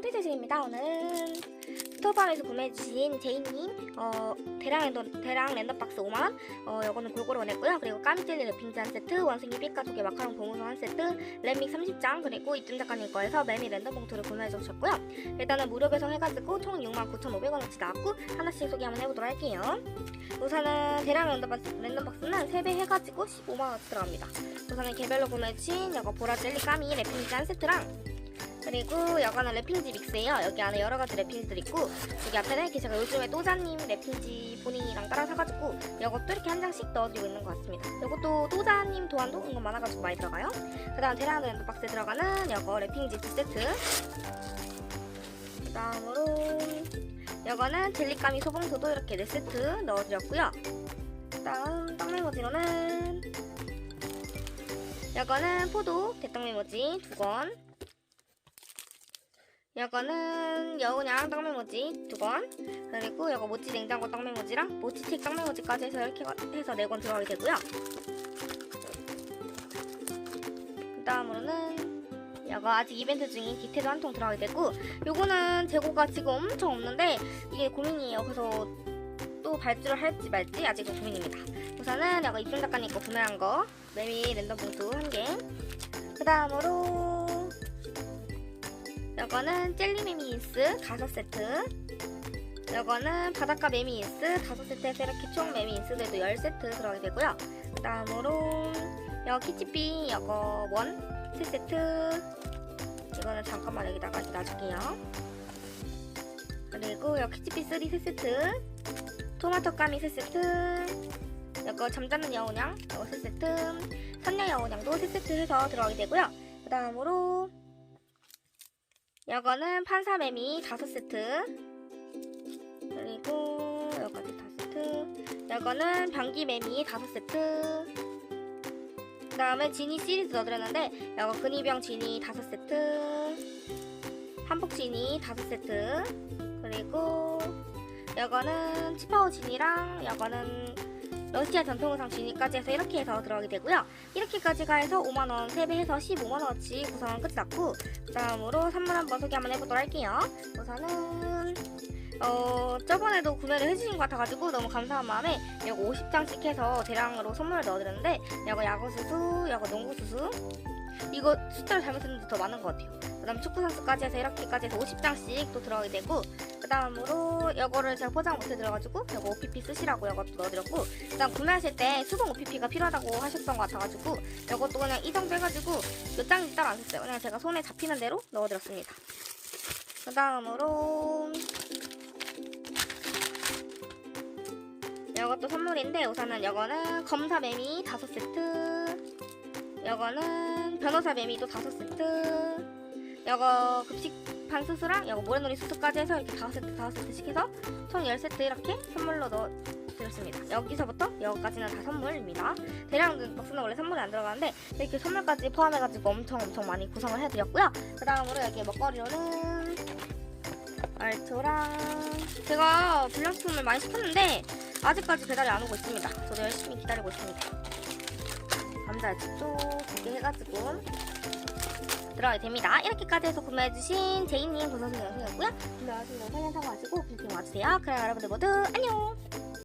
띠세즈입니다. 오늘은 스토밤에서 구매해주신 제이님 어, 대량 랜덤, 대량 랜덤박스 5만원 어, 요거는 골고루 보냈고요. 그리고 까미젤리 랩핑즈 한 세트, 원숭이 삐까조개 마카롱 봉우성 한 세트, 랩믹 30장, 그리고 이쯤 작가님 거에서 매미 랜덤 봉투를 구매해주셨고요. 일단은 무료 배송해가지고 총 69,500원어치 나왔고 하나씩 소개 한번 해보도록 할게요. 우선은 대량 랜덤박스, 랜덤박스는 3배 해가지고 15만원어치 들어갑니다. 우선은 개별로 구매해주신 이거 보라젤리 까미 랩핑즈 한 세트랑 그리고 여기는 랩핑지 믹스예요. 여기 안에 여러 가지 랩핑지들 있고 여기 앞에는 제가 요즘에 또자님 랩핑지 본인이랑 따라 사가지고 이것도 이렇게 한 장씩 넣어주고 있는 것 같습니다. 이것도 또자님 도안도 은근 많아가지고 많이 들어가요. 그 다음 대량 랜드 박스에 들어가는 이거 랩핑지 두 세트. 그 다음으로 이거는 젤리까미 소봉소도 이렇게 네 세트 넣어드렸고요. 그 다음 떡메모지로는 이거는 포도 대떡메모지 두 권. 이거는 여우냥 떡메모지 두 권, 그리고 이거 모찌 냉장고 떡메모지랑 모찌책 떡메모지까지 해서 이렇게 해서 네 권 들어가게 되고요. 그 다음으로는 이거 아직 이벤트 중인 디테도 한 통 들어가게 되고 요거는 재고가 지금 엄청 없는데 이게 고민이에요. 그래서 또 발주를 할지 말지 아직은 고민입니다. 우선은 이거 입순 작가님 거 구매한 거 매미 랜덤 봉투 한 개. 그 다음으로 이거는 젤리 메미인스 5세트. 이거는 바닷가 메미인스 5세트에서 이렇게 총 메미인스들도 10세트 들어가게 되고요. 그 다음으로 여기 키치비 이거 원 3세트. 이거는 잠깐만 여기다가 놔줄게요. 그리고 여기 키치비 3 3세트. 토마토 까미 3세트. 이거 잠자는 여우냥 이거 3세트. 선녀 여우냥도 3세트 해서 들어가게 되고요. 그 다음으로 이거는 판사매미 5세트. 그리고 여기까지 5세트. 이거는 변기매미 5세트. 그 다음에 지니 시리즈 넣어드렸는데 이거 근위병 지니 5세트. 한복 지니 5세트. 그리고 이거는 치파오 지니랑 이거는 러시아 전통의상 지니까지 해서 이렇게 해서 들어가게 되고요. 이렇게까지가 해서 5만원 3배 해서 15만원어치 구성은 끝이 났고 그 다음으로 선물 한번 소개 한번 해보도록 할게요. 우선은 어 저번에도 구매를 해주신 것 같아가지고 너무 감사한 마음에 이거 50장씩 해서 대량으로 선물을 넣어드렸는데 이거 야구수수, 이거 농구수수 이거 숫자를 잘못 썼는데 더 많은 것 같아요. 그 다음 축구 선수까지 해서 이렇게까지 해서 50장씩 또 들어가게 되고 그 다음으로 이거를 제가 포장 못해 들어가지고 이거 OPP 쓰시라고 이것도 넣어드렸고 그 다음 구매하실 때 수동 OPP가 필요하다고 하셨던 것 같아가지고 이것도 그냥 이 정도 해가지고 몇 장인지 따로 안 썼어요. 그냥 제가 손에 잡히는 대로 넣어드렸습니다. 그 다음으로 이것도 선물인데 우선은 이거는 검사 매미 5세트 이거는 변호사 매미도 5세트 이거 급식판 수수랑 이거 모래놀이 수수까지 해서 이렇게 5세트 5세트씩 해서 총 10세트 이렇게 선물로 넣어 드렸습니다. 여기서부터 여기까지는 다 선물입니다. 대량 박스는 원래 선물이 안 들어가는데 이렇게 선물까지 포함해가지고 엄청 엄청 많이 구성을 해드렸고요. 그 다음으로 여기 먹거리로는 알초랑 제가 불량식품을 많이 시켰는데 아직까지 배달이 안 오고 있습니다. 저도 열심히 기다리고 있습니다. 감자칩도 두개 해가지고 들어가게 됩니다. 이렇게까지 해서 구매해주신 제이님 고선생 영상이었고요. 구매하신 영상에 사고하시고 빌딩 와주세요. 그럼 여러분들 모두 안녕!